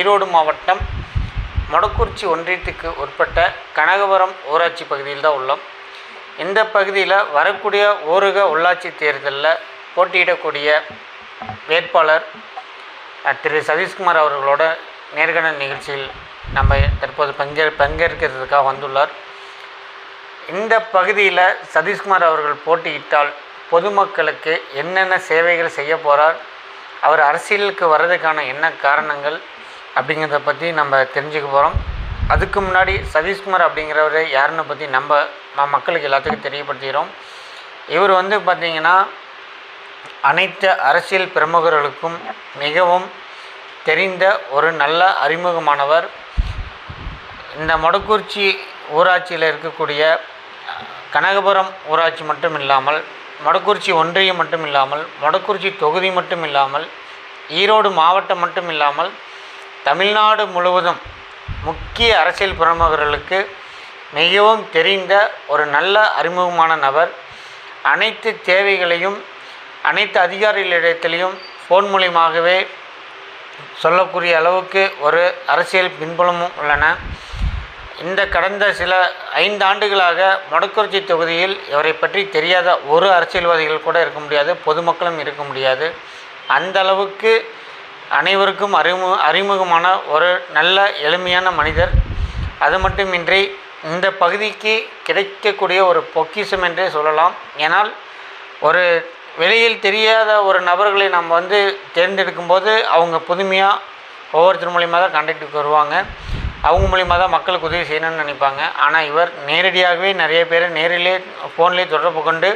ஈரோடு மாவட்டம் மொடக்குறிச்சி ஒன்றியத்துக்கு உட்பட்ட கனகபுரம் ஊராட்சி பகுதியில் தான் உள்ளோம். இந்த பகுதியில் வரக்கூடிய ஊரக உள்ளாட்சி தேர்தலில் போட்டியிடக்கூடிய வேட்பாளர் திரு. சதீஷ்குமார் அவர்களோட நேர்காணல் நிகழ்ச்சியில் நம்ம தற்போது பங்கே பங்கேற்கிறதுக்காக வந்துள்ளார். இந்த பகுதியில் சதீஷ்குமார் அவர்கள் போட்டியிட்டால் பொதுமக்களுக்கு என்னென்ன சேவைகள் செய்ய போகிறார் அவர் அரசியலுக்கு வர்றதுக்கான என்ன காரணங்கள் அப்படிங்கிறத பற்றி நம்ம தெரிஞ்சுக்க போகிறோம் அதுக்கு முன்னாடி சதீஷ்குமார் அப்படிங்கிறவர் யாருன்னு பற்றி நம்ம மக்களுக்கு எல்லாத்துக்கும் தெரியப்படுத்துகிறோம் இவர் வந்து பார்த்திங்கன்னா அனைத்து அரசியல் பிரமுகர்களுக்கும் மிகவும் தெரிந்த ஒரு நல்ல அறிமுகமானவர். இந்த மொடக்குறிச்சி ஊராட்சியில் இருக்கக்கூடிய கனகபுரம் ஊராட்சி மட்டும் இல்லாமல் மொடக்குறிச்சி ஒன்றியம் மட்டும் இல்லாமல் மொடக்குறிச்சி தொகுதி மட்டும் இல்லாமல் ஈரோடு மாவட்டம் மட்டும் இல்லாமல் தமிழ்நாடு முழுவதும் முக்கிய அரசியல் பிரமுகர்களுக்கு மிகவும் தெரிந்த ஒரு நல்ல அறிமுகமான நபர். அனைத்து தேவைகளையும் அனைத்து அதிகாரிகளிடத்திலையும் ஃபோன் மூலியமாகவே சொல்லக்கூடிய அளவுக்கு ஒரு அரசியல் பின்புலமும் உள்ளன. இந்த கடந்த சில ஐந்து ஆண்டுகளாக மொடக்குறிச்சி தொகுதியில் இவரை பற்றி தெரியாத ஒரு அரசியல்வாதிகள் கூட இருக்க முடியாது பொதுமக்களும் இருக்க முடியாது. அந்த அளவுக்கு அனைவருக்கும் அறிமு அறிமுகமான ஒரு நல்ல எளிமையான மனிதர். அது மட்டுமின்றி இந்த பகுதிக்கு கிடைக்கக்கூடிய ஒரு பொக்கிஷம் என்றே சொல்லலாம். ஏனால் ஒரு வெளியில் தெரியாத ஒரு நபர்களை நம்ம வந்து தேர்ந்தெடுக்கும்போது அவங்க புதுமையாக ஒவ்வொருத்தர் மூலியமாக தான் கான்டாக்டுக்கு வருவாங்க. அவங்க மூலியமாக தான் மக்களுக்கு உதவி செய்யணும்னு நினைப்பாங்க. ஆனால் இவர் நேரடியாகவே நிறைய பேரை நேரிலே ஃபோன்லேயே தொடர்பு கொண்டு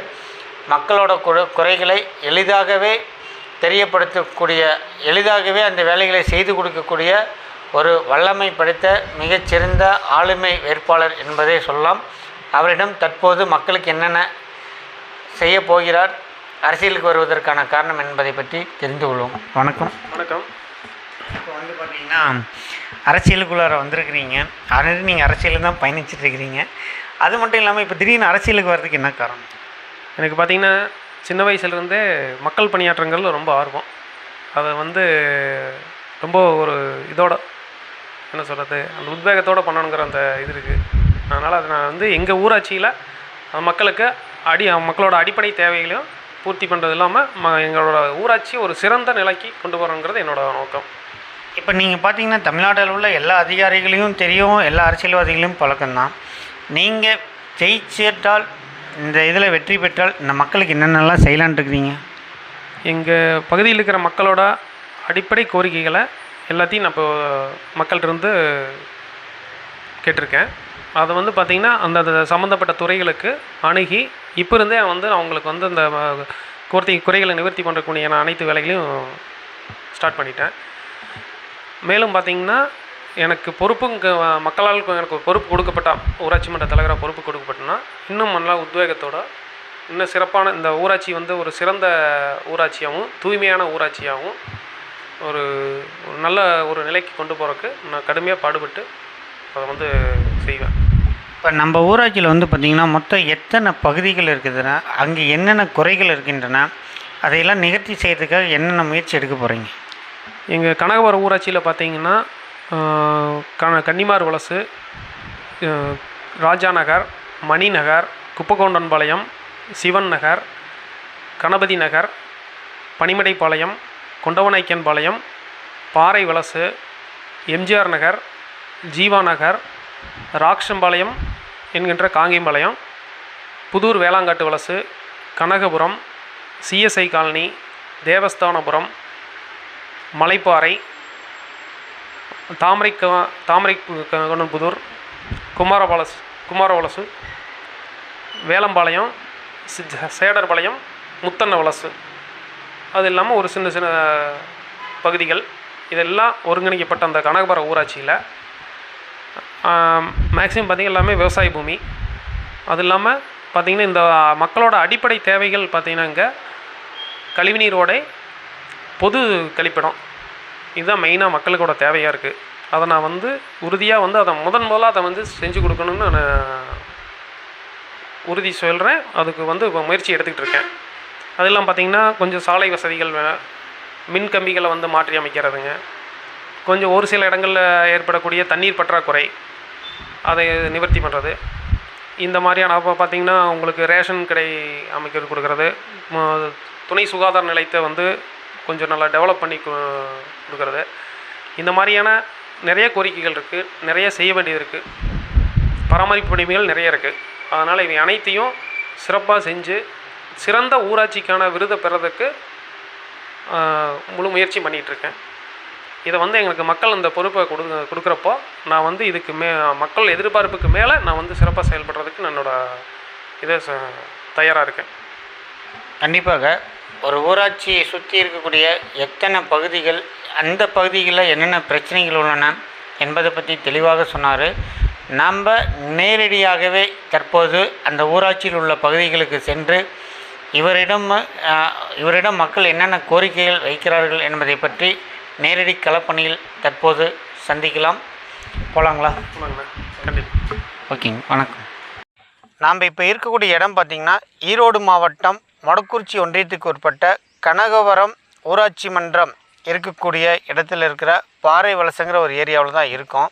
மக்களோட குறைகளை எளிதாகவே தெரியப்படுத்தக்கூடிய எளிதாகவே அந்த வேலைகளை செய்து கொடுக்கக்கூடிய ஒரு வல்லமை படைத்த மிகச்சிறந்த ஆளுமை வேட்பாளர் என்பதை சொல்லலாம். அவரிடம் தற்போது மக்களுக்கு என்னென்ன செய்ய போகிறார் அரசியலுக்கு வருவதற்கான காரணம் என்பதை பற்றி தெரிந்து கொள்வோம். வணக்கம். வணக்கம். இப்போ வந்து பார்த்தீங்கன்னா அரசியலுக்குள்ளார வந்திருக்கிறீங்க. ஆல்ரெடி நீங்கள் அரசியலில் தான் பயணிச்சுட்டு இருக்கிறீங்க. அது மட்டும் இல்லாமல் இப்போ திடீர்னு அரசியலுக்கு வர்றதுக்கு என்ன காரணம்? எனக்கு பார்த்தீங்கன்னா சின்ன வயசுலேருந்தே மக்கள் பணியாற்றங்கள் ரொம்ப ஆர்வம். அதை வந்து ரொம்ப ஒரு இதோட என்ன சொல்கிறது அந்த உத்வேகத்தோடு பண்ணணுங்கிற அந்த இது இருக்குது அதனால் அதை நான் வந்து எங்கள் ஊராட்சியில் மக்களுக்கு அடி மக்களோட அடிப்படை தேவைகளையும் பூர்த்தி பண்ணுறது இல்லாமல் ம எங்களோட ஊராட்சி ஒரு சிறந்த நிலைக்கு கொண்டு வரணுங்கிறது என்னோட நோக்கம். இப்போ நீங்கள் பார்த்தீங்கன்னா தமிழ்நாட்டில் உள்ள எல்லா அதிகாரிகளையும் தெரியும் எல்லா அரசியல்வாதிகளையும் பழக்கம்தான். நீங்கள் ஜெயிச்சிட்டால் இந்த இதில் வெற்றி பெற்றால் இந்த மக்களுக்கு என்னென்னலாம் செய்யலான்ட்டு இருக்கிறீங்க? எங்கள் பகுதியில் இருக்கிற மக்களோட அடிப்படை கோரிக்கைகளை எல்லாத்தையும் நான் இப்போ மக்கள்கிட்டருந்து கேட்டிருக்கேன். அதை வந்து பார்த்திங்கன்னா அந்த சம்மந்தப்பட்ட துறைகளுக்கு அணுகி இப்போ இருந்தே வந்து அவங்களுக்கு வந்து அந்த கோர்த்தி குறைகளை நிவர்த்தி பண்ணுறக்கூடிய அனைத்து வேலைகளையும் ஸ்டார்ட் பண்ணிட்டேன். மேலும் பார்த்திங்கன்னா எனக்கு பொறுப்பு மக்களால் எனக்கு ஒரு பொறுப்பு கொடுக்கப்பட்ட ஊராட்சி மன்ற தலைவராக பொறுப்பு கொடுக்கப்பட்டனா இன்னும் நல்லா உத்வேகத்தோட இன்னும் சிறப்பான இந்த ஊராட்சி வந்து ஒரு சிறந்த ஊராட்சியாகவும் தூய்மையான ஊராட்சியாகவும் ஒரு நல்ல ஒரு நிலைக்கு கொண்டு போகிறதுக்கு நான் கடுமையாக பாடுபட்டு அதை வந்து செய்வேன். இப்போ நம்ம ஊராட்சியில் வந்து பார்த்திங்கன்னா மொத்தம் எத்தனை பகுதிகள் இருக்குதுன்னா அங்கே என்னென்ன குறைகள் இருக்கின்றன அதையெல்லாம் நிகழ்ச்சி செய்யறதுக்காக என்னென்ன முயற்சி எடுக்க போகிறீங்க எங்கள் கனகவரம் ஊராட்சியில் பார்த்தீங்கன்னா கன கன்னிமார் வலசு ராஜா நகர் மணி நகர் சிவன் நகர் கணபதி நகர் பனிமடைப்பாளையம் கொண்டவநாய்க்கன்பாளையம் பாறை வலசு எம்ஜிஆர் நகர் ஜீவா நகர் ராக்ஷம்பாளையம் என்கின்ற காங்கிம்பாளையம் புதூர் வேளாங்காட்டு வலசு கனகபுரம் சிஎஸ்ஐ காலனி தேவஸ்தானபுரம் மலைப்பாறை தாமரை தாமரை கண்ணன்புதூர் குமாரபாலஸ் குமாரவலசு வேலம்பாளையம் சேடர்பாளையம் முத்தன்ன வலசு அது இல்லாமல் ஒரு சின்ன சின்ன பகுதிகள். இதெல்லாம் ஒருங்கிணைக்கப்பட்ட அந்த கனகபுர ஊராட்சியில். மேக்ஸிமம் பார்த்திங்கன்னா எல்லாமே விவசாய பூமி. அது இல்லாமல் பார்த்திங்கன்னா இந்த மக்களோட அடிப்படை தேவைகள் பார்த்திங்கன்னா இங்கே கழிவுநீர் பொது கழிப்பிடம். இதுதான் மெயினாக மக்களுக்கோட தேவையாக இருக்குது அதை நான் வந்து உறுதியாக வந்து அதை முதன் முதலாக அதை வந்து செஞ்சு கொடுக்கணும்னு நான் உறுதி சொல்கிறேன் அதுக்கு வந்து இப்போ முயற்சி எடுத்துக்கிட்டு இருக்கேன். அதெல்லாம் பார்த்திங்கன்னா கொஞ்சம் சாலை வசதிகள் மின் கம்பிகளை வந்து மாற்றி அமைக்கிறதுங்க. கொஞ்சம் ஒரு சில இடங்களில் ஏற்படக்கூடிய தண்ணீர் பற்றாக்குறை அதை நிவர்த்தி பண்ணுறது இந்த மாதிரியான அப்போ பார்த்தீங்கன்னா உங்களுக்கு ரேஷன் கடை அமைக்கிறது கொடுக்கறது. துணை சுகாதார நிலையத்தை வந்து கொஞ்சம் நல்லா டெவலப் பண்ணி கொடுக்குறது. இந்த மாதிரியான நிறைய கோரிக்கைகள் இருக்குது நிறைய செய்ய வேண்டியது இருக்குது பராமரிப்பு பணிகள் நிறைய இருக்குது அதனால் இவை அனைத்தையும் சிறப்பாக செஞ்சு சிறந்த ஊராட்சிக்கான விருதை பெறதுக்கு முழு முயற்சி பண்ணிகிட்ருக்கேன் இதை வந்து எங்களுக்கு மக்கள் அந்த பொறுப்பை கொடு கொடுக்குறப்போ நான் வந்து இதுக்கு மே மக்கள் எதிர்பார்ப்புக்கு மேலே நான் வந்து சிறப்பாக செயல்படுறதுக்கு என்னோடய இதை இதை தயாராக இருக்கேன். கண்டிப்பாக. ஒரு ஊராட்சியை சுற்றி இருக்கக்கூடிய எத்தனை பகுதிகள் அந்த பகுதிகளில் என்னென்ன பிரச்சனைகள் உள்ளன என்பதை பற்றி தெளிவாக சொன்னார். நாம் நேரடியாகவே தற்போது அந்த ஊராட்சியில் உள்ள பகுதிகளுக்கு சென்று இவரிடம் இவரிடம் மக்கள் என்னென்ன கோரிக்கைகள் வைக்கிறார்கள் என்பதை பற்றி நேரடி களப்பணியில் தற்போது சந்திக்கலாம். போலாங்களா? கண்டிப்பாக ஓகேங்க வணக்கம். நாம் இப்போ இருக்கக்கூடிய இடம் பார்த்திங்கன்னா ஈரோடு மாவட்டம் மொடக்குறிச்சி ஒன்றியத்துக்கு உட்பட்ட கனகவரம் ஊராட்சி மன்றம் இருக்கக்கூடிய இடத்துல இருக்கிற பாறை வலசங்கிற ஒரு ஏரியாவில் தான் இருக்கோம்.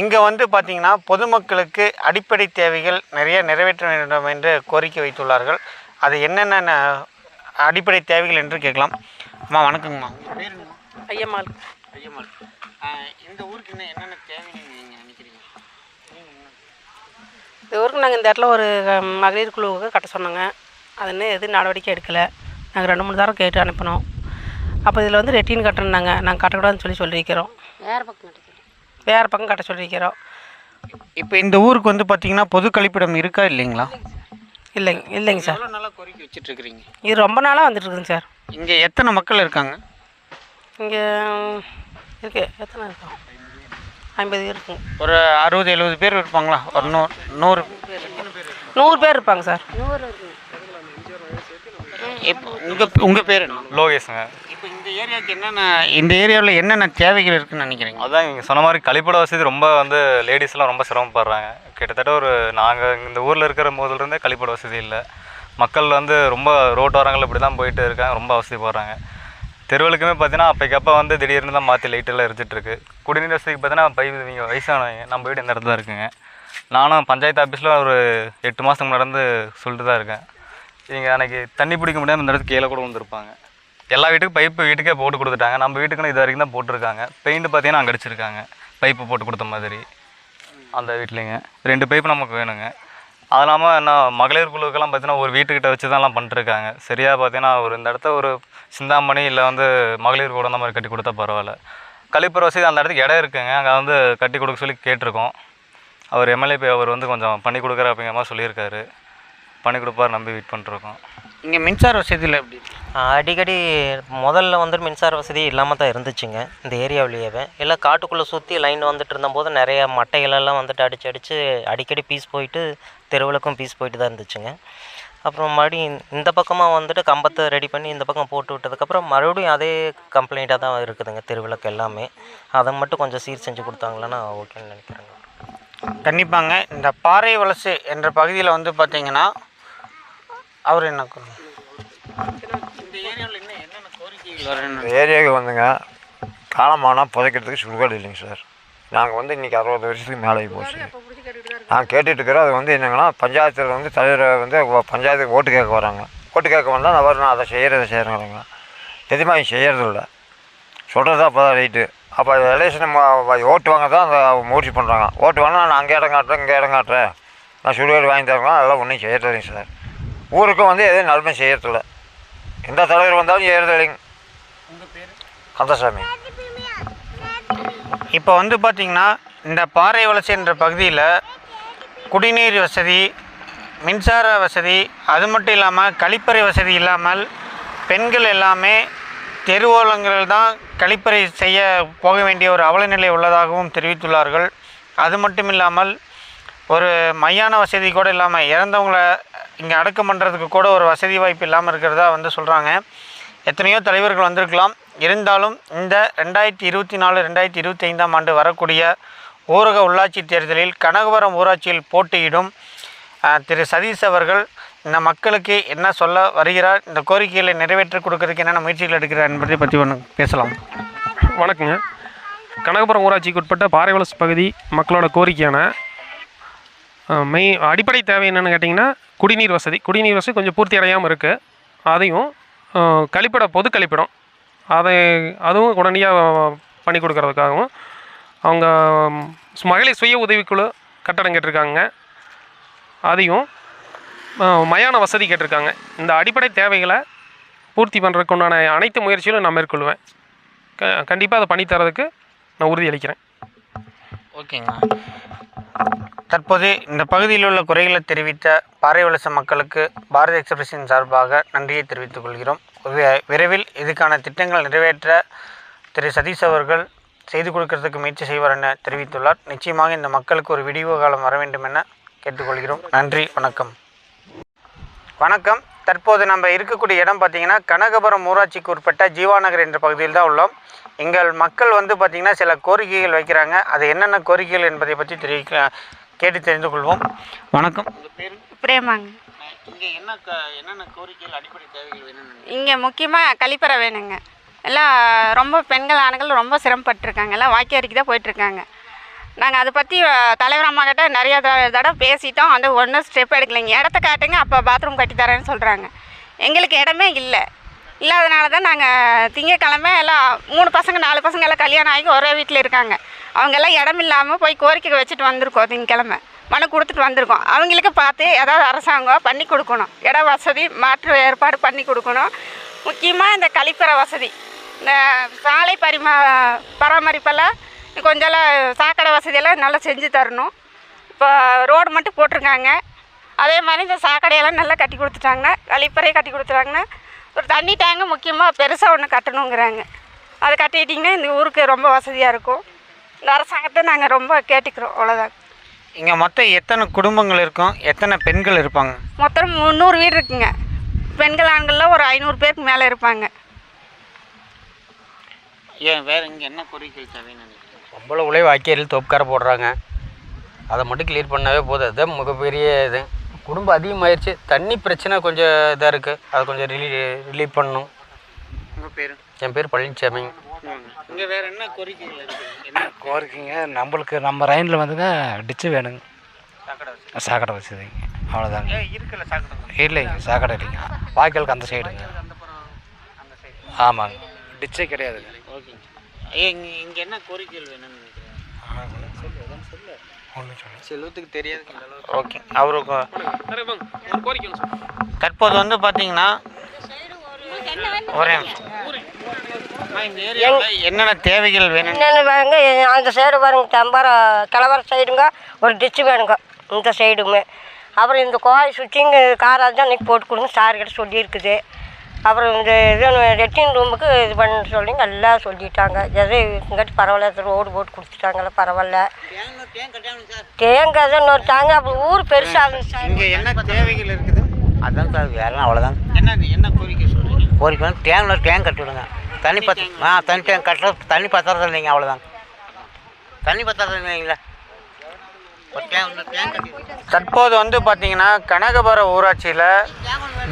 இங்கே வந்து பார்த்திங்கன்னா பொதுமக்களுக்கு அடிப்படை தேவைகள் நிறைய நிறைவேற்ற வேண்டும் என்று கோரிக்கை வைத்துள்ளார்கள். அது என்னென்ன அடிப்படை தேவைகள் என்று கேட்கலாம். அம்மா வணக்கங்கம்மா. ஐயம்மாள். ஐயம்மாள். இந்த ஊருக்கு இன்னும் என்னென்ன தேவைன்னு நீங்கள் நினைக்கிறீங்க? இந்த ஊருக்கு நாங்கள் இந்த இடத்துல ஒரு மகளிர் குழுவுக்கு கட்ட சொன்னோங்க. அது இன்னும் எதுவும் நடவடிக்கை எடுக்கலை. நாங்கள் ரெண்டு மூணு தரம் கேட்டு அனுப்பினோம். அப்போ இதில் வந்து ரெட்டின் கட்டணுன்னாங்க நாங்கள் கட்டக்கூடாதுன்னு சொல்லி சொல்லியிருக்கிறோம். வேறு பக்கம் வேறு பக்கம் கட்ட சொல்லியிருக்கிறோம். இப்போ இந்த ஊருக்கு வந்து பார்த்தீங்கன்னா பொது கழிப்பிடம் இருக்கா இல்லைங்களா? இல்லைங்க இல்லைங்க சார். நாளாக கோரிக்கை வச்சுட்டு இருக்கிறீங்க இது ரொம்ப நாளாக வந்துட்டு இருக்குதுங்க சார். இங்கே எத்தனை மக்கள் இருக்காங்க? இங்கே இருக்கு. எத்தனை இருக்கும் ஐம்பது பேர் இருக்குங்க ஒரு அறுபது எழுபது பேர் இருப்பாங்களா? ஒரு நூறு நூறு. நூறு பேர் இருப்பாங்க சார். நூறு இருக்குங்க இப்போ உங்கள் உங்கள் பேர் என்ன? லோகேஷுங்க. இப்போ இந்த ஏரியாவுக்கு என்னென்ன இந்த ஏரியாவில் என்னென்ன தேவைகள் இருக்குன்னு நினைக்கிறீங்க? அதான் நீங்கள் சொன்ன மாதிரி கழிப்பிட வசதி ரொம்ப வந்து லேடிஸ்லாம் ரொம்ப சிரமப்படுறாங்க. கிட்டத்தட்ட ஒரு நாங்கள் இந்த ஊரில் இருக்கிற போதுலேருந்தே கழிப்பிட வசதி இல்லை. மக்கள் வந்து ரொம்ப ரோட்டோரங்கள் இப்படி தான் போயிட்டு இருக்காங்க ரொம்ப அவசியப்படுறாங்க தெருவுகளுக்குமே பார்த்தீங்கன்னா அப்பைக்கப்போ வந்து திடீர்னு தான் மாற்றி லைட்டெல்லாம் எரிச்சிட்ருக்கு குடிநீர் வசதிக்கு பார்த்தீங்கன்னா பை இவங்க வயசானவங்க நம்ம வீடு இந்த இடத்துல தான் இருக்குங்க. நானும் பஞ்சாயத்து ஆஃபீஸில் ஒரு எட்டு மாதத்துக்கு நடந்து சொல்லிட்டு தான் இருக்கேன். இவங்க அன்றைக்கி தண்ணி பிடிக்க முடியாமல் இந்த இடத்துக்கு கீழே கூட வந்திருப்பாங்க எல்லா வீட்டுக்கும் பைப்பு வீட்டுக்கே போட்டு கொடுத்துட்டாங்க. நம்ம வீட்டுக்குன்னு இது வரைக்கும் தான் போட்டிருக்காங்க. பெயிண்ட் பார்த்தீங்கன்னா அங்கே அடிச்சிருக்காங்க. பைப்பு போட்டு கொடுத்த மாதிரி. அந்த வீட்லேங்க ரெண்டு பைப்பு நமக்கு வேணுங்க. அது இல்லாமல் என்ன மகளிர் குழுக்கெல்லாம் பார்த்தீங்கன்னா ஒரு வீட்டுக்கிட்ட வச்சு தான் எல்லாம் பண்ணிட்டுருக்காங்க. சரியாக பார்த்தீங்கன்னா ஒரு இந்த இடத்த ஒரு சிந்தாமணி இல்லை வந்து மகளிர் கூட அந்த மாதிரி கட்டி கொடுத்தா பரவாயில்ல. கழிப்பற வசதி அந்த இடத்துக்கு இடம் இருக்குங்க. அங்கே வந்து கட்டி கொடுக்க சொல்லி கேட்டிருக்கோம். அவர் எம்எல்ஏ அவர் வந்து கொஞ்சம் பண்ணி கொடுக்குற அப்படிங்கிற மாதிரி சொல்லியிருக்காரு. பண்ணி கொடுப்பார் நம்பி வெயிட் பண்ணிருக்கோம் இங்கே மின்சார வசதியில் எப்படி? அடிக்கடி முதல்ல வந்து மின்சார வசதி இல்லாமல் தான் இருந்துச்சுங்க. இந்த ஏரியாவிலேயே எல்லாம் காட்டுக்குள்ளே சுற்றி லைன் வந்துட்டு இருந்தபோது நிறைய மட்டைகளெல்லாம் வந்துட்டு அடிச்சு அடித்து அடிக்கடி பீஸ் போயிட்டு தெருவுகளுக்கும் பீஸ் போயிட்டு தான் இருந்துச்சுங்க. அப்புறம் மறுபடியும் இந்த பக்கமாக வந்துட்டு கம்பத்தை ரெடி பண்ணி இந்த பக்கம் போட்டு விட்டதுக்கப்புறம் மறுபடியும் அதே கம்ப்ளைண்ட்டாக தான் இருக்குதுங்க தெருவிளக்கு எல்லாமே. அதை மட்டும் கொஞ்சம் சீர் செஞ்சு கொடுத்தாங்களன்னா ஓகேன்னு நினைக்கிறேங்க. கண்டிப்பாங்க. இந்த பாறை வலசு என்ற பகுதியில் வந்து பார்த்தீங்கன்னா அவர் என்ன கூறு- இந்த ஏரியாவில் ஏரியாவுக்கு வந்துங்க. காலமானால் புதைக்கிறதுக்கு சுடுகாடு இல்லைங்க சார். நாங்கள் வந்து இன்றைக்கி அறுபது வருஷத்துக்கு மேலே போச்சு. நான் கேட்டுட்ருக்கிறோம் அது வந்து என்னங்கன்னா பஞ்சாயத்தில் வந்து தலைவரை வந்து பஞ்சாயத்துக்கு ஓட்டு கேட்க வராங்க. ஓட்டு கேட்க வந்தால் அவர் நான் அதை செய்கிறத செய்கிறேங்கிறாங்க எதுவுமே அவங்க செய்கிறதில்ல சொல்கிறது அப்போ தான் ரைட்டு. அப்போ எலெக்ஷன் ஓட்டு வாங்க தான் அந்த முயற்சி பண்ணுறாங்க ஓட்டு வாங்கினா நான் அங்கே இடம் காட்டுறேன் இங்கே இடம் காட்டுறேன். நான் சுடுகாடு வாங்கி தரேன். அதெல்லாம் ஒன்றும் செய்யறதில்லைங்க சார். ஊருக்கும் வந்து எதுவும் நன்மை செய்யறதில்ல. எந்த தலைவர் வந்தாலும் செய்கிறது இல்லைங்க கந்தசாமி. இப்போ வந்து பார்த்திங்கன்னா இந்த பாறை வலசை என்ற பகுதியில் குடிநீர் வசதி மின்சார வசதி அது மட்டும் இல்லாமல் கழிப்பறை வசதி இல்லாமல் பெண்கள் எல்லாமே தெருவோரங்களில் தான் கழிப்பறை செய்ய போக வேண்டிய ஒரு அவலநிலை உள்ளதாகவும் தெரிவித்துள்ளார்கள். அது மட்டும் இல்லாமல் ஒரு மையான வசதி கூட இல்லாமல் இறந்தவங்கள இங்கே அடக்கம் பண்ணுறதுக்கு கூட ஒரு வசதி வாய்ப்பு இல்லாமல் இருக்கிறதா வந்து சொல்கிறாங்க எத்தனையோ தலைவர்கள் வந்திருக்கலாம். இருந்தாலும் இந்த ரெண்டாயிரத்தி இருபத்தி நாலு ரெண்டாயிரத்தி இருபத்தி ஐந்தாம் ஆண்டு வரக்கூடிய ஊரக உள்ளாட்சி தேர்தலில் கனகபுரம் ஊராட்சியில் போட்டியிடும் திரு சதீஷ் அவர்கள் இந்த மக்களுக்கு என்ன சொல்ல வருகிறார் இந்த கோரிக்கைகளை நிறைவேற்றி கொடுக்கறதுக்கு என்னென்ன முயற்சிகள் எடுக்கிறார் என்பதை பற்றி ஒன்று பேசலாம். வணக்கங்க. கனகபுரம் ஊராட்சிக்கு உட்பட்ட பாறைவளஸ் பகுதி மக்களோட கோரிக்கையான மெயின் மெய் அடிப்படை தேவை என்னென்னு கேட்டிங்கன்னா குடிநீர் வசதி. குடிநீர் வசதி கொஞ்சம் பூர்த்தி அடையாமல் இருக்குது அதையும் அஹ், கழிப்பிடம் பொது கழிப்பிடம். அதை அதுவும் உடனடியாக பண்ணி கொடுக்கறதுக்காகவும் அவங்க மகளிர் சுய உதவிக்குழு கட்டடம் கேட்டிருக்காங்க. அதையும் மயான வசதி கேட்டிருக்காங்க. இந்த அடிப்படை தேவைகளை பூர்த்தி பண்ணுறதுக்கு உண்டான அனைத்து முயற்சிகளும் நான் மேற்கொள்வேன். க கண்டிப்பாக அதை பண்ணித்தரதுக்கு நான் உறுதியளிக்கிறேன். ஓகேங்கண்ணா தற்போது இந்த பகுதியில் உள்ள குறைகளை தெரிவித்த பாறைவலச மக்களுக்கு பாரத எக்ஸ்பிரஸின் சார்பாக நன்றியை தெரிவித்துக் கொள்கிறோம். விரைவில் இதுக்கான திட்டங்கள் நிறைவேற்ற திரு சதீஷ் அவர்கள் செய்து கொடுக்கறதுக்கு முயற்சி செய்வார் என தெரிவித்துள்ளார். நிச்சயமாக இந்த மக்களுக்கு ஒரு விடிவு காலம் வர வேண்டும் என கேட்டுக்கொள்கிறோம். நன்றி வணக்கம். வணக்கம். தற்போது நம்ம இருக்கக்கூடிய இடம் பார்த்தீங்கன்னா கனகபுரம் ஊராட்சிக்கு உட்பட்ட ஜீவாநகர் என்ற பகுதியில் தான் உள்ளோம். எங்கள் மக்கள் வந்து பார்த்திங்கன்னா சில கோரிக்கைகள் வைக்கிறாங்க. அது என்னென்ன கோரிக்கைகள் என்பதை பற்றி தெரிவிக்க கேட்டு தெரிந்து கொள்வோம். வணக்கம். பிரேமாங்க. இங்கே என்ன என்னென்ன கோரிக்கைகள் அடிப்படை தேவைகள் வேணும்னு இங்கே முக்கியமாக கழிப்பறை வேணுங்க. எல்லாம் ரொம்ப பெண்கள் ஆண்கள் ரொம்ப சிரமப்பட்டிருக்காங்க. எல்லாம் வாய்க்காரிக்கு தான் போயிட்டுருக்காங்க. நாங்கள் அதை பற்றி தலைவர் அம்மா கிட்ட நிறைய தடவை பேசிட்டோம். அந்த ஒன்றும் ஸ்டெப் எடுக்கலைங்க. இடத்த காட்டுங்க அப்போ பாத்ரூம் கட்டி தரேன்னு சொல்கிறாங்க எங்களுக்கு இடமே இல்லை. இல்லாதனால தான் நாங்கள் திங்கக்கிழமை எல்லாம் மூணு பசங்க நாலு பசங்க எல்லாம் கல்யாணம் ஆகி ஒரே வீட்டில் இருக்காங்க. அவங்கெல்லாம் இடம் இல்லாமல் போய் கோரிக்கை வச்சுட்டு வந்திருக்கோம் திங்கக்கிழமை. மனு கொடுத்துட்டு வந்திருக்கோம். அவங்களுக்கு பார்த்து ஏதாவது அரசாங்கம் பண்ணி கொடுக்கணும். இட வசதி மாற்று ஏற்பாடு பண்ணி கொடுக்கணும். முக்கியமாக இந்த கழிப்பறை வசதி. இந்த சாலை பரிமா பராமரிப்பெல்லாம் கொஞ்சம் சாக்கடை வசதியெல்லாம் நல்லா செஞ்சு தரணும். இப்போ ரோடு மட்டும் போட்டிருக்காங்க. அதே மாதிரி இந்த சாக்கடையெல்லாம் நல்லா கட்டி கொடுத்துட்டாங்கன்னா கழிப்பறையை கட்டி கொடுத்துட்டாங்கன்னா ஒரு தண்ணி டேங்கு முக்கியமாக பெருசாக ஒன்று கட்டணுங்கிறாங்க. அதை கட்டிட்டிங்கன்னா இந்த ஊருக்கு ரொம்ப வசதியாக இருக்கும். இந்த அரசாங்கத்தை நாங்கள் ரொம்ப கேட்டுக்கிறோம் அவ்வளோதான் இங்கே மொத்தம் எத்தனை குடும்பங்கள் இருக்கும்? எத்தனை பெண்கள் இருப்பாங்க? மொத்தம் முந்நூறு வீடு இருக்குங்க. பெண்கள் ஆண்களில் ஒரு ஐநூறு பேருக்கு மேலே இருப்பாங்க. ஏன் வேறு இங்கே என்ன கோரிக்கைகள் தேவைன்னு நினைக்கிறீங்க? நம்மள உழை வாய்க்காலில் தோப்புக்கார போடுறாங்க. அதை மட்டும் கிளியர் பண்ணாவே போதும். அதுதான் மிகப்பெரிய இது. குடும்பம் அதிகமாயிருச்சு. தண்ணி பிரச்சனை கொஞ்சம் இதாக இருக்குது அதை கொஞ்சம் ரிலீ ரிலீவ் பண்ணணும். உங்கள் பேர்? என் பேர் பழனிசாமி இங்கே வேறு என்ன கோரிக்கைகள் என்ன? கோரிக்கைங்க நம்மளுக்கு நம்ம ரைனில் வந்துங்க டிச்சு வேணுங்க. சாக்கடை வசதி சாக்கடை வசதிங்க அவ்வளோதாங்க இருக்குல்ல சாக்கடை? இல்லைங்க சாக்கடை இல்லைங்க. வாய்க்காலுக்கு அந்த சைடுங்க அந்த சைடு ஆமாங்க. டிச்சே கிடையாதுங்க. ஓகேங்க. ஐயா இங்கே இங்கே என்ன கோரிக்கைகள் வேணும்னு நினைக்கிறேன் ஓகே அவருக்கு. தற்போது வந்து பார்த்தீங்கன்னா ஒரே நிமிஷம். என்னென்ன தேவைகள் வேணும்? என்னென்ன வேணுங்க? அந்த சைடு பாருங்க தம்பர கிளவர சைடுங்க ஒரு டிச்சு வேணுங்க. இந்த சைடுமே அப்புறம் இந்த கோயில் சுற்றிங்க காராக தான் இன்றைக்கி போட்டு கொடுங்க சார் கிட்ட சொல்லியிருக்குது. அப்புறம் இந்த இது லெட்டின் ரூமுக்கு இது பண்ண சொல்லிங்க எல்லாம் சொல்லிட்டாங்க. எது இங்காட்டி பரவாயில்ல ரோடு போட்டு கொடுத்துட்டாங்கல்ல பரவாயில்ல. தேங்காய் தான் இன்னொரு தாங்க அப்புறம் ஊர் பெருசாகுங்க சார் இங்கே என்ன தேவைகள் இருக்குது? அதான் சார் வேலை அவ்வளோதான் என்ன என்ன கோரிக்கை கோரிக்கை வந்து டேங்கில் டேங்க் கட்டி விடுங்க. தண்ணி பத்த ஆ தண்ணி டேங்க் கட்டுற தண்ணி பத்துறது இல்லைங்க அவ்வளோதான் தண்ணி பத்துறது இல்லைங்களா ஒரு டேங்க் டேங்க் கட்டி தற்போது வந்து பார்த்தீங்கன்னா கனகபுரம் ஊராட்சியில்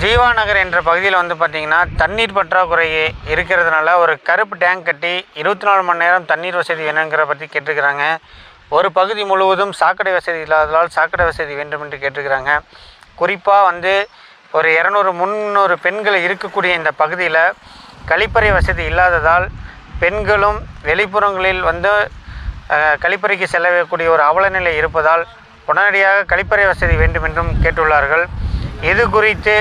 ஜீவாநகர் என்ற பகுதியில் வந்து பார்த்தீங்கன்னா தண்ணீர் பற்றாக்குறை இருக்கிறதுனால ஒரு கருப்பு டேங்க் கட்டி இருபத்தி நாலு மணி நேரம் தண்ணீர் வசதி வேணுங்கிற பற்றி கேட்டிருக்கிறாங்க. ஒரு பகுதி முழுவதும் சாக்கடை வசதி இல்லாததால் சாக்கடை வசதி வேண்டும் என்று கேட்டிருக்கிறாங்க. குறிப்பாக வந்து ஒரு இரநூறு முந்நூறு பெண்கள் இருக்கக்கூடிய இந்த பகுதியில் கழிப்பறை வசதி இல்லாததால் பெண்களும் வெளிப்புறங்களில் வந்து கழிப்பறைக்கு செல்லக்கூடிய ஒரு அவலநிலை இருப்பதால் உடனடியாக கழிப்பறை வசதி வேண்டுமென்றும் கேட்டுள்ளார்கள். இது குறித்து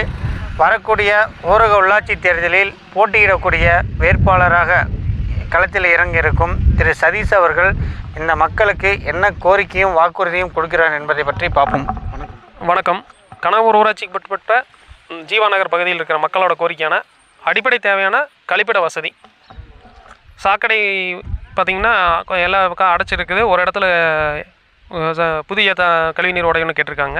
வரக்கூடிய ஊரக உள்ளாட்சி தேர்தலில் போட்டியிடக்கூடிய வேட்பாளராக களத்தில் இறங்கியிருக்கும் திரு சதீஷ் அவர்கள் இந்த மக்களுக்கு என்ன கோரிக்கையும் வாக்குறுதியும் கொடுக்கிறார் என்பதை பற்றி பார்ப்போம். வணக்கம். கனவூர் ஊராட்சிக்கு உட்பட்ட ஜீவாநகர் பகுதியில் இருக்கிற மக்களோட கோரிக்கையான அடிப்படை தேவையான கழிப்பிட வசதி. சாக்கடை பார்த்திங்கன்னா எல்லா பக்கம் அடைச்சிருக்குது. ஒரு இடத்துல புதிய த கழிவுநீர் உடையன்னு கேட்டிருக்காங்க.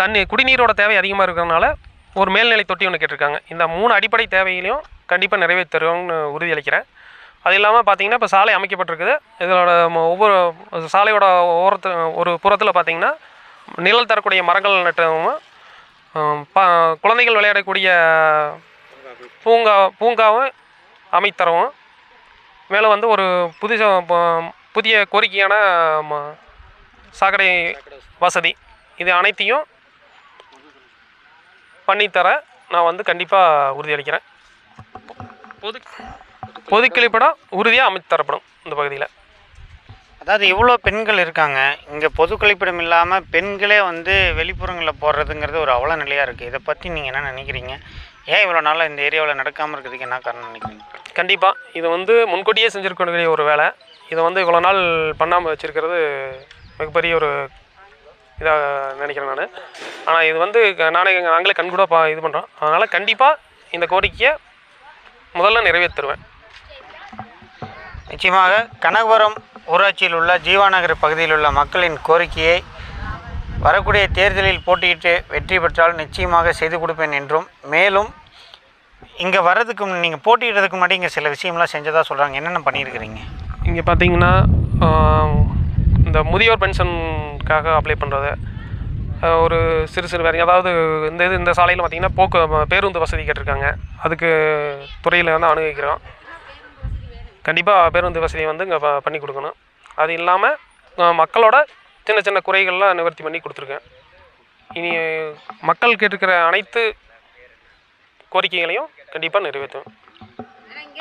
தண்ணி குடிநீரோட தேவை அதிகமாக இருக்கிறதுனால ஒரு மேல்நிலை தொட்டி ஒன்று கேட்டிருக்காங்க. இந்த மூணு அடிப்படை தேவையிலையும் கண்டிப்பாக நிறைவேற்றுறோம்னு உறுதியளிக்கிறேன். அது இல்லாமல் பார்த்தீங்கன்னா இப்போ சாலை அமைக்கப்பட்டிருக்குது. இதோட ஒவ்வொரு சாலையோட ஓரத்து ஒரு புறத்தில் பார்த்திங்கன்னா நிழல் தரக்கூடிய மரங்கள் நட்டவும் ப குழந்தைகள் விளையாடக்கூடிய பூங்கா பூங்காவும் அமைத்தரவும் மேலும் வந்து ஒரு புதுசா புதிய கோரிக்கையான சாக்கடை வசதி. இது அனைத்தையும் பண்ணித்தர நான் வந்து கண்டிப்பாக உறுதியளிக்கிறேன். பொது பொது கழிப்பிடம் உறுதியாக அமைத்து தரப்படும் இந்த பகுதியில். அதாவது இவ்வளோ பெண்கள் இருக்காங்க. இங்கே பொது கழிப்பிடம் இல்லாமல் பெண்களே வந்து வெளிப்புறங்களில் போடுறதுங்கிறது ஒரு அவல நிலையாக இருக்குது இதை பற்றி நீங்கள் என்ன நினைக்கிறீங்க? ஏன் இவ்வளோ நாளாக இந்த ஏரியாவில் நடக்காமல் இருக்கிறதுக்கு என்ன காரணம் நினைக்கிறீங்க? கண்டிப்பாக இது வந்து முன்கூட்டியே செஞ்சுருக்கக்கூடிய ஒரு வேலை. இதை வந்து இவ்வளோ நாள் பண்ணாமல் வச்சுருக்கிறது மிகப்பெரிய ஒரு இதாக நினைக்கிறேன் நான். ஆனால் இது வந்து நானே நாங்களே கண்கூட பா இது பண்ணுறோம் அதனால் கண்டிப்பாக இந்த கோரிக்கையை முதல்ல நிறைவேற்றுருவேன் நிச்சயமாக கனகபுரம் ஊராட்சியில் உள்ள ஜீவாநகர் பகுதியில் உள்ள மக்களின் கோரிக்கையை வரக்கூடிய தேர்தலில் போட்டியிட்டு வெற்றி பெற்றால் நிச்சயமாக செய்து கொடுப்பேன் என்றும் மேலும் இங்கே வர்றதுக்கு நீங்கள் போட்டியிடுறதுக்கு முன்னாடி இங்கே சில விஷயம்லாம் செஞ்சதாக சொல்கிறாங்க என்னென்ன பண்ணியிருக்கிறீங்க? இங்கே பார்த்தீங்கன்னா இந்த முதியோர் பென்ஷனுக்காக அப்ளை பண்ணுறது ஒரு சிறு சிறு வேறு அதாவது இந்த இது இந்த சாலையில் பார்த்திங்கன்னா போக்கு பேருந்து வசதி கேட்டிருக்காங்க. அதுக்கு துறையில் வந்து அணுகிக்கிறோம் கண்டிப்பாக பேருந்து வசதியை வந்து இங்கே பண்ணி கொடுக்கணும். அது இல்லாமல் மக்களோட சின்ன சின்ன குறைகள்லாம் நிவர்த்தி பண்ணி கொடுத்துருக்கேன். இனி மக்கள் கேட்டிருக்கிற அனைத்து கோரிக்கைகளையும் கண்டிப்பாக நிறைவேற்றுவேன்.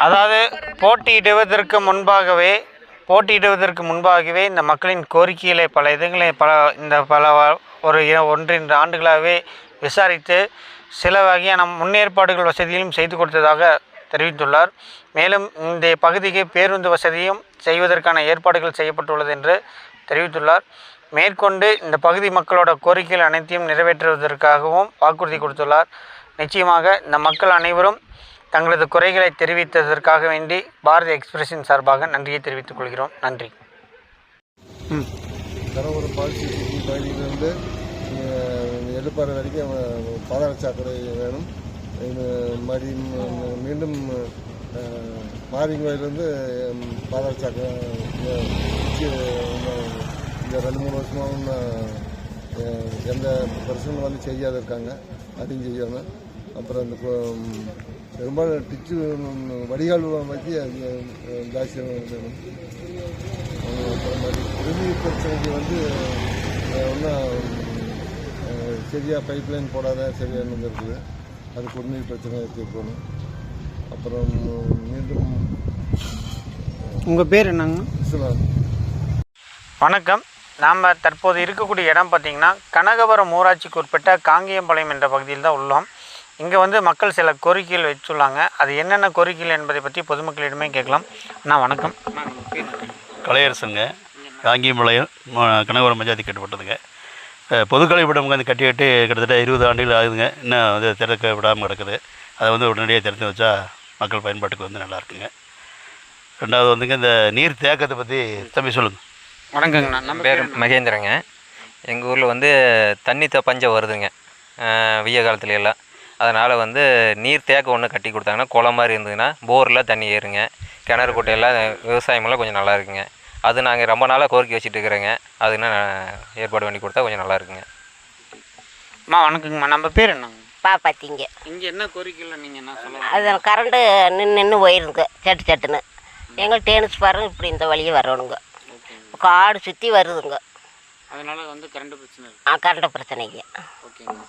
அதாவது போட்டியிடுவதற்கு முன்பாகவே போட்டியிடுவதற்கு முன்பாகவே இந்த மக்களின் கோரிக்கைகளை பல இதுகளை பல இந்த பல ஒரு இ- ஒன்றிரண்டு ஆண்டுகளாகவே விசாரித்து சில வகையான முன்னேற்பாடுகள் வசதியும் செய்து கொடுத்ததாக தெரிவித்துள்ளார். மேலும் இந்த பகுதிக்கு பேருந்து வசதியும் செய்வதற்கான ஏற்பாடுகள் செய்யப்பட்டுள்ளது என்று தெரிவித்துள்ளார். மேற்கொண்டு இந்த பகுதி மக்களோட கோரிக்கைகள் அனைத்தையும் நிறைவேற்றுவதற்காகவும் வாக்குறுதி கொடுத்துள்ளார். நிச்சயமாக இந்த மக்கள் அனைவரும் தங்களது குறைகளை தெரிவித்ததற்காக வேண்டி பாரதி எக்ஸ்பிரஸின் சார்பாக நன்றியை தெரிவித்துக் கொள்கிறோம். நன்றி. கரவூர் பாலிசி பகுதியிலிருந்து எடுப்பாறை வரைக்கும் பாதாள சாக்கடை வேணும். மீண்டும் மாரிங் மாரிங்கோயிலிருந்து ம், பாதாள இந்த ரெண்டு மூணு வருஷமாகவும் எந்த பிரச்சனையும் வந்து செய்யாத இருக்காங்க. அதையும் செய்யணும். அப்புறம் இந்த பெரும்பாலும் டிச்சு வடிகால் வச்சு அது ஜாஸ்தி அப்புறம் மாதிரி குடிநீர் பிரச்சனைக்கு வந்து ஒன்றும் சரியாக பைப் லைன் போடாத சரியாக இருக்குது அது குடிநீர் பிரச்சனை தீர்க்கணும் அப்புறம் மீண்டும் உங்கள் பேர் என்னங்க? வணக்கம். நாம் தற்போது இருக்கக்கூடிய இடம் பார்த்திங்கன்னா கனகபுரம் ஊராட்சிக்கு உட்பட்ட காங்கேயம்பாளையம் என்ற பகுதியில் தான் உள்ளோம். இங்கே வந்து மக்கள் சில கோரிக்கைகள் வச்சுள்ளாங்க அது என்னென்ன கோரிக்கைகள் என்பதை பற்றி பொதுமக்களிடமே கேட்கலாம். அண்ணா வணக்கம். கலையரசுங்க காங்கியம்பாளையம் கனகபுரம் பஞ்சாயத்து கட்டப்பட்டதுங்க. பொது கழிப்பிடம் வந்து கட்டி கட்டி கிட்டத்தட்ட இருபது ஆண்டுகள் ஆகுதுங்க. இன்னும் வந்து திறக்க விடாமல் கிடக்குது. அதை வந்து உடனடியாக திறந்து வச்சா மக்கள் பயன்பாட்டுக்கு வந்து நல்லா இருக்குங்க. ரெண்டாவது வந்துங்க இந்த நீர் தேக்கத்தை பற்றி தம்பி சொல்லுங்கள் வணக்கங்கண்ணா நம்ம பேர் மகேந்திரங்க. எங்கள் ஊரில் வந்து தண்ணி த பஞ்சம் வருதுங்க. வெய்ய காலத்துல எல்லாம் அதனால் வந்து நீர் தேக்கம் ஒன்று கட்டி கொடுத்தாங்கன்னா குளம் மாதிரி இருந்ததுன்னா போரில் தண்ணி ஏறுங்க. கிணறு குட்டையெல்லாம் விவசாயமெல்லாம் கொஞ்சம் நல்லா இருக்குங்க. அது நாங்கள் ரொம்ப நாளாக கோரிக்கை வச்சுட்டு இருக்கிறோங்க அது இன்னும் ஏற்பாடு பண்ணி கொடுத்தா கொஞ்சம் நல்லா இருக்குங்க. அம்மா வணக்கங்கம்மா. நம்ம பேர் என்னங்க? பாப்பாத்திங்க. இங்கே என்ன கோரிக்கையில் நீங்கள் என்ன சொல்ல அது கரண்ட்டு நின்று நின்று போயிருங்க. சட்டு சட்டுன்னு. எங்கள் டேனிஸ் பாருங்க இப்படி இந்த வழியே வரணுங்க காடு சுற்றி வருதுங்க. அதனால வந்து கரண்ட் பிரச்சனை இருக்கு. ஆ கரண்ட் பிரச்சனைங்க ஓகேங்க.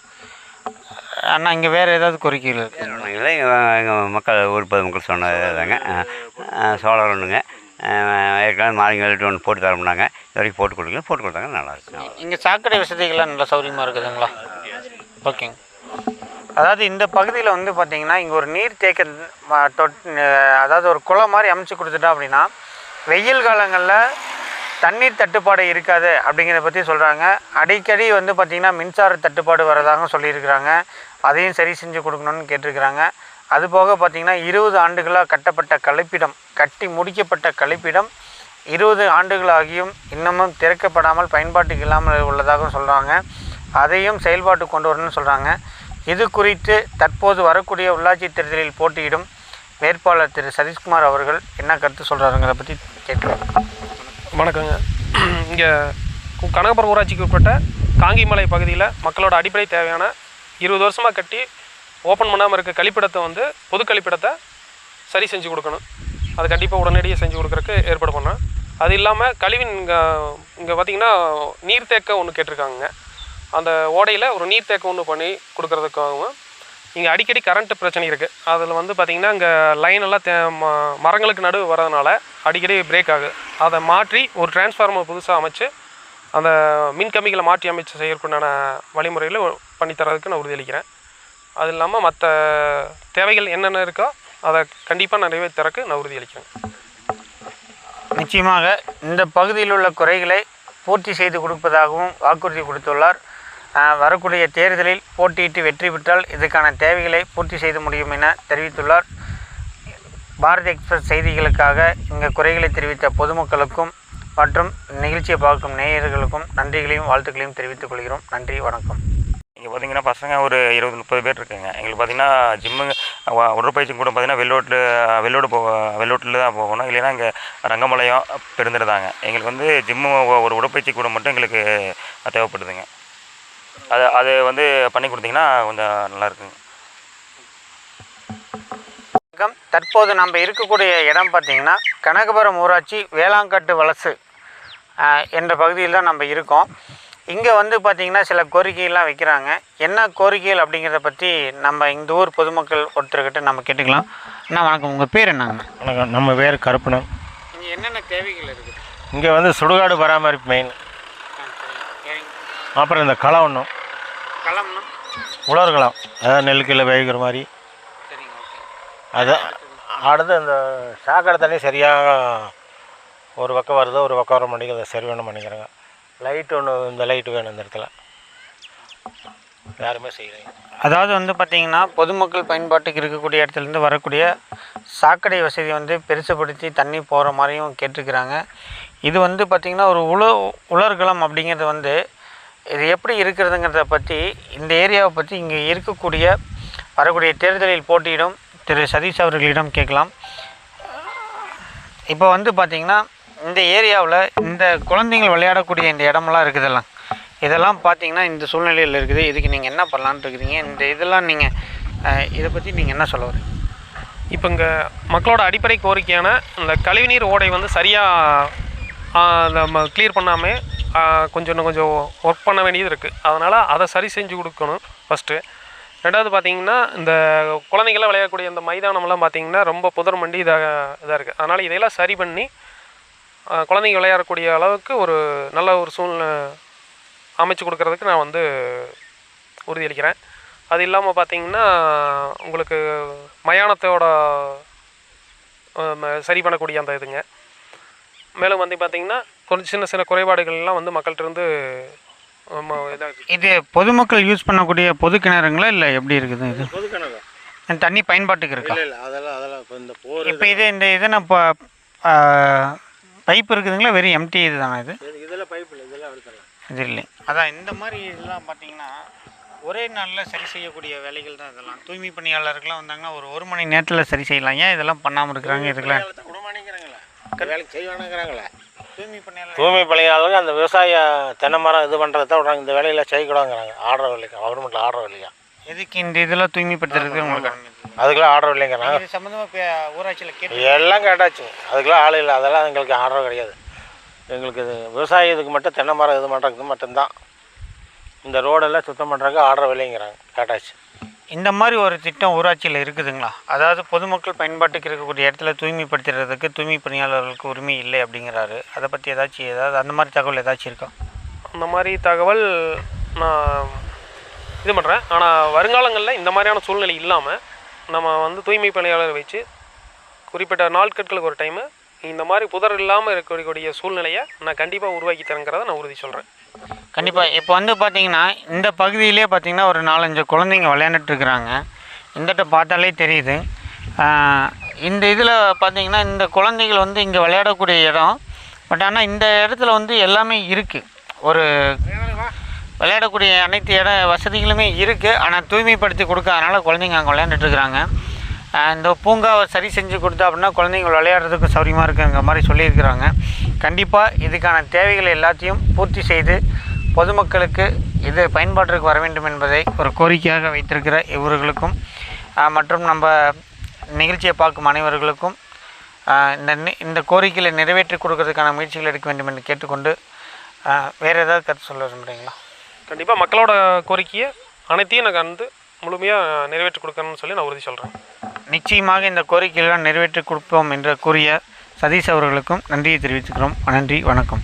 அண்ணா இங்கே வேறு ஏதாவது கோரிக்கைகள் இருக்கு இல்லை எங்கள் மக்கள் ஊர் பொது மக்கள் சொன்னதாங்க சோலார் ஒன்றுங்க ஏற்கனவே மாறிங்க ஒன்று போட்டு தரமுன்னாங்க. இது வரைக்கும் போட்டு கொடுக்கல. போட்டு கொடுத்தாங்க நல்லாயிருக்கு இங்கே சாக்கடை வசதிகள்லாம் நல்லா சௌகரியமாக இருக்குதுங்களா? ஓகேங்க அதாவது இந்த பகுதியில் வந்து பார்த்திங்கன்னா இங்கே ஒரு நீர் தேக்க தொட் அதாவது ஒரு குளம் மாதிரி அமைச்சு கொடுத்துட்டோம் அப்படின்னா வெயில் காலங்களில் தண்ணீர் தட்டுப்பாடு இருக்காது அப்படிங்கிறத பற்றி சொல்கிறாங்க அடிக்கடி வந்து பார்த்திங்கன்னா மின்சார தட்டுப்பாடு வரதாகவும் சொல்லியிருக்கிறாங்க. அதையும் சரி செஞ்சு கொடுக்கணும்னு கேட்டிருக்கிறாங்க. அதுபோக பார்த்திங்கன்னா இருபது ஆண்டுகளாக கட்டப்பட்ட கழிப்பிடம் கட்டி முடிக்கப்பட்ட கழிப்பிடம் இருபது ஆண்டுகளாகியும் இன்னமும் திறக்கப்படாமல் பயன்பாட்டுக்கு இல்லாமல் உள்ளதாக சொல்கிறாங்க அதையும் செயல்பாட்டு கொண்டு வரணும்னு சொல்கிறாங்க இது குறித்து தற்போது வரக்கூடிய உள்ளாட்சி தேர்தலில் போட்டியிடும் வேட்பாளர் திரு சதீஷ்குமார் அவர்கள் என்ன கருத்து சொல்கிறாருங்கிறத பற்றி கேட்கலாம். வணக்கங்க. இங்கே கனகபுரம் ஊராட்சிக்கு உட்பட்ட காங்கிமலை பகுதியில் மக்களோட அடிப்படை தேவையான இருபது வருஷமாக கட்டி ஓப்பன் பண்ணாமல் இருக்க கழிப்பிடத்தை வந்து பொது கழிப்பிடத்தை சரி செஞ்சு கொடுக்கணும். அது கண்டிப்பாக உடனடியாக செஞ்சு கொடுக்குறக்கு ஏற்பாடு பண்ணேன் அது இல்லாமல் கழிவின் இங்கே இங்கே பார்த்தீங்கன்னா நீர்த்தேக்கம் ஒன்று கேட்டிருக்காங்க அந்த ஓடையில் ஒரு நீர்த்தேக்கம் ஒன்று பண்ணி கொடுக்குறதுக்காகவும் இங்கே அடிக்கடி கரண்ட் பிரச்சனை இருக்குது அதில் வந்து பார்த்திங்கன்னா இங்கே லைன் எல்லாம் தே ம மரங்களுக்கு நடுவு வரதுனால அடிக்கடி பிரேக் ஆகுது. அதை மாற்றி ஒரு டிரான்ஸ்ஃபார்மர் புதுசாக அமைச்சு அந்த மின் கம்பிகளை மாற்றி அமைச்சு செய்யறதுக்குண்டான வழிமுறையில் பண்ணித்தரதுக்கு நான் உறுதியளிக்கிறேன். அது இல்லாமல் மற்ற தேவைகள் என்னென்ன இருக்கோ அதை கண்டிப்பாக நிறைவேற்றறக்கு நான் உறுதியளிக்கிறேன் நிச்சயமாக இந்த பகுதியில் உள்ள குறைகளை பூர்த்தி செய்து கொடுப்பதாகவும் வாக்குறுதி கொடுத்துள்ளார். வரக்கூடிய தேர்தலில் போட்டியிட்டு வெற்றி பெற்றால் இதுக்கான தேவைகளை பூர்த்தி செய்து முடியும் என தெரிவித்துள்ளார். பாரதி எக்ஸ்பிரஸ் செய்திகளுக்காக இங்கே குறைகளை தெரிவித்த பொதுமக்களுக்கும் மற்றும் நிகழ்ச்சியை பார்க்கும் நேயர்களுக்கும் நன்றிகளையும் வாழ்த்துக்களையும் தெரிவித்துக் கொள்கிறோம். நன்றி வணக்கம். இங்கே பார்த்தீங்கன்னா பசங்க ஒரு இருபது முப்பது பேர் இருக்குங்க. எங்களுக்கு பார்த்தீங்கன்னா ஜிம்மு உடற்பயிற்சி கூட பார்த்தீங்கன்னா வெள்ளோட்டில் வெள்ளோடு போக வெள்ளோட்டில் தான் போகணும். இல்லைன்னா இங்கே ரங்கமலையம் பெருந்திருதாங்க எங்களுக்கு வந்து ஜிம்மு ஒரு உடற்பயிற்சி கூட மட்டும் எங்களுக்கு தேவைப்படுதுங்க. அது அது வந்து பண்ணி கொடுத்தீங்கன்னா கொஞ்சம் நல்லா இருக்குங்க. வணக்கம். தற்போது நம்ம இருக்கக்கூடிய இடம் பார்த்திங்கன்னா கனகபுரம் ஊராட்சி வேளாங்கட்டு வலசு என்ற பகுதியில் தான் நம்ம இருக்கோம். இங்கே வந்து பார்த்திங்கன்னா சில கோரிக்கைகள்லாம் வைக்கிறாங்க. என்ன கோரிக்கைகள் அப்படிங்கிறத பற்றி நம்ம இந்த ஊர் பொதுமக்கள் ஒருத்தர்கிட்ட நம்ம கேட்டுக்கலாம். அண்ணா வணக்கம். உங்கள் பேர் என்னங்க வணக்கம். நம்ம பேர் கருப்பணன். இங்கே என்னென்ன தேவைகள் இருக்குது? இங்கே வந்து சுடுகாடு பராமரிப்பு மெயின் அப்புறம் இந்த களை ஒன்றும் களம்னா உலர் களம். அதாவது நெல்லுக்கில் வேகிற மாதிரி. அது அடுத்து இந்த சாக்கடை தண்ணி சரியாக ஒரு பக்கம் வருது ஒரு பக்கம் வர மாட்டேங்குது. அதை சரி வேணும் பண்ணிக்கிறேங்க லைட் ஒன்று இந்த லைட் வேணும் இந்த இடத்துல. யாருமே செய்யலைங்க அதாவது வந்து பார்த்திங்கன்னா பொதுமக்கள் பயன்பாட்டுக்கு இருக்கக்கூடிய இடத்துலேருந்து வரக்கூடிய சாக்கடை வசதி வந்து பெருசுப்படுத்தி தண்ணி போகிற மாதிரியும் கேட்டிருக்கிறாங்க. இது வந்து பார்த்திங்கன்னா ஒரு உல உலர்களம் அப்படிங்கிறது வந்து இது எப்படி இருக்கிறதுங்கிறத பற்றி இந்த ஏரியாவை பற்றி இங்கே இருக்கக்கூடிய வரக்கூடிய தேர்தலில் போட்டியிடும் திரு சதீஷ் அவர்களிடம் கேட்கலாம். இப்போ வந்து பார்த்திங்கன்னா இந்த ஏரியாவில் இந்த குழந்தைங்கள் விளையாடக்கூடிய இந்த இடமெல்லாம் இருக்குதெல்லாம் இதெல்லாம் பார்த்தீங்கன்னா இந்த சூழ்நிலையில் இருக்குது. இதுக்கு நீங்கள் என்ன பண்ணலான்னு இருக்கிறீங்க? இந்த இதெல்லாம் நீங்கள் இதை பற்றி நீங்கள் என்ன சொல்ல வரீங்க? இப்போ இங்கே மக்களோட அடிப்படை கோரிக்கையான இந்த கழிவுநீர் ஓடை வந்து சரியாக நம்ம கிளியர் பண்ணாமல் கொஞ்சம் இன்னும் கொஞ்சம் ஒர்க் பண்ண வேண்டியது இருக்குது அதனால் அதை சரி செஞ்சு கொடுக்கணும் ஃபஸ்ட்டு ரெண்டாவது பார்த்தீங்கன்னா இந்த குழந்தைங்கள்லாம் விளையாடக்கூடிய இந்த மைதானம்லாம் பார்த்தீங்கன்னா ரொம்ப புதர் மண்டி இதாக இதாக இருக்குது அதனால் இதையெல்லாம் சரி பண்ணி குழந்தைங்க விளையாடக்கூடிய அளவுக்கு ஒரு நல்ல ஒரு சூழ்நிலை அமைச்சு கொடுக்கறதுக்கு நான் வந்து உறுதியளிக்கிறேன். அது இல்லாமல் பார்த்தீங்கன்னா உங்களுக்கு மயானத்தோட சரி பண்ணக்கூடிய அந்த இதுங்க. மேலும் வந்து பார்த்தீங்கன்னா கொஞ்சம் சின்ன சின்ன குறைபாடுகள்லாம் வந்து மக்கள்கிட்ட இருந்து ஆமா, இதாக இது பொதுமக்கள் யூஸ் பண்ணக்கூடிய பொது கிணறுங்களா இல்லை எப்படி இருக்குது இது? பொது கிணறு தண்ணி பயன்பாட்டுக்கு இருக்கா? இல்லை இல்லை அதெல்லாம் அதெல்லாம் இப்போ இந்த போர் இப்போ இது இந்த இது நான் இப்போ பைப் இருக்குதுங்களா? வெறும் எம்டி இது? தானே இது இதெல்லாம் பைப் இல்லை இதெல்லாம் எடுத்துடலாம் இது இல்லை. அதான் இந்த மாதிரி இதெல்லாம் பார்த்தீங்கன்னா ஒரே நாளில் சரி செய்யக்கூடிய வேலைகள் தான் இதெல்லாம். தூய்மை பணியாளர்கள்லாம் வந்தாங்கன்னா ஒரு ஒரு மணி நேரத்தில் சரி செய்யலாம். ஏன் இதெல்லாம் பண்ணாமல் இருக்கிறாங்க இதுக்கெல்லாம் வேலைக்கு செய்வானுங்கிறாங்களே. தூய்மை பணியாளர். தூய்மை பணியாளர்கள் அந்த விவசாய தென்னை மரம் இது பண்ணுறத தான் விட்றாங்க இந்த வேலையில் செய்யக்கூடாதுங்கிறாங்க. ஆர்டர் இல்லைங்க கவர்மெண்ட்டில் ஆர்டர் இல்லையா எதுக்கு இந்த இதெல்லாம் தூய்மைப்படுத்துறதுக்கு உங்களுக்கு? அதுக்கெல்லாம் ஆர்டர் இல்லைங்கிறாங்க. இது சம்மந்தமாக ஊராட்சியில் கேட்டு எல்லாம் கேட்டாச்சு. அதுக்கெல்லாம் ஆள் இல்லை. அதெல்லாம் எங்களுக்கு ஆர்டர் கிடையாது. எங்களுக்கு இது விவசாய இதுக்கு மட்டும் தென்னை மரம் இது பண்ணுறதுக்கு மட்டும்தான். இந்த ரோடெல்லாம் சுத்தம் பண்ணுறதுக்கு ஆர்டர் இல்லைங்கிறாங்க. கேட்டாச்சு. இந்த மாதிரி ஒரு திட்டம் ஊராட்சியில் இருக்குதுங்களா? அதாவது பொதுமக்கள் பயன்பாட்டுக்கு இருக்கக்கூடிய இடத்துல தூய்மைப்படுத்துறதுக்கு தூய்மை பணியாளர்களுக்கு உரிமை இல்லை அப்படிங்கிறாரு. அதை பற்றி ஏதாச்சும் ஏதாவது அந்த மாதிரி தகவல் ஏதாச்சும் இருக்கா? அந்த மாதிரி தகவல் நான் இது பண்ணுறேன் ஆனால் வருங்காலங்களில் இந்த மாதிரியான சூழ்நிலை இல்லாமல் நம்ம வந்து தூய்மை பணியாளரை வச்சு குறிப்பிட்ட நாட்களுக்கு ஒரு டைமு இந்த மாதிரி புதர் இல்லாமல் இருக்கக்கூடிய சூழ்நிலையை நான் கண்டிப்பாக உருவாக்கி தரங்கிறத நான் உறுதி சொல்கிறேன் கண்டிப்பாக இப்போ வந்து பார்த்தீங்கன்னா இந்த பகுதியிலே பார்த்தீங்கன்னா ஒரு நாலஞ்சு குழந்தைங்க விளையாண்டுட்டு இருக்கிறாங்க. இந்த பார்த்தாலே தெரியுது. இந்த இதில் பார்த்தீங்கன்னா இந்த குழந்தைகள் வந்து இங்கே விளையாடக்கூடிய இடம். பட் ஆனால் இந்த இடத்துல வந்து எல்லாமே இருக்குது ஒரு விளையாடக்கூடிய அனைத்து இட வசதிகளுமே இருக்குது ஆனால் தூய்மைப்படுத்தி கொடுக்காதனால குழந்தைங்க அங்கே விளையாண்டுட்டுருக்குறாங்க இந்த பூங்காவை சரி செஞ்சு கொடுத்தா அப்படின்னா குழந்தைங்க விளையாடுறதுக்கு சௌரியமாக இருக்குங்கிற மாதிரி சொல்லியிருக்கிறாங்க. கண்டிப்பாக இதுக்கான தேவைகள் எல்லாத்தையும் பூர்த்தி செய்து பொதுமக்களுக்கு இது பயன்பாட்டிற்கு வர வேண்டும் என்பதை ஒரு கோரிக்கையாக வைத்திருக்கிற இவர்களுக்கும் மற்றும் நம்ம நிகழ்ச்சியை பார்க்கும் அனைவர்களுக்கும் இந்த நி- இந்த கோரிக்கைகளை நிறைவேற்றி கொடுக்கறதுக்கான முயற்சிகள் எடுக்க வேண்டும் என்று கேட்டுக்கொண்டு வேறு ஏதாவது கருத்து சொல்ல விரும்புகிறீங்களா கண்டிப்பாக மக்களோட கோரிக்கையை அனைத்தையும் நாங்கள் வந்து முழுமையாக நிறைவேற்றி கொடுக்கணும்னு சொல்லி நான் உறுதி சொல்கிறேன் நிச்சயமாக இந்த கோரிக்கைகளை நிறைவேற்றி கொடுப்போம் என்று கூறிய சதீஷ் அவர்களுக்கும் நன்றியை தெரிவித்துக்கிறோம். நன்றி வணக்கம்.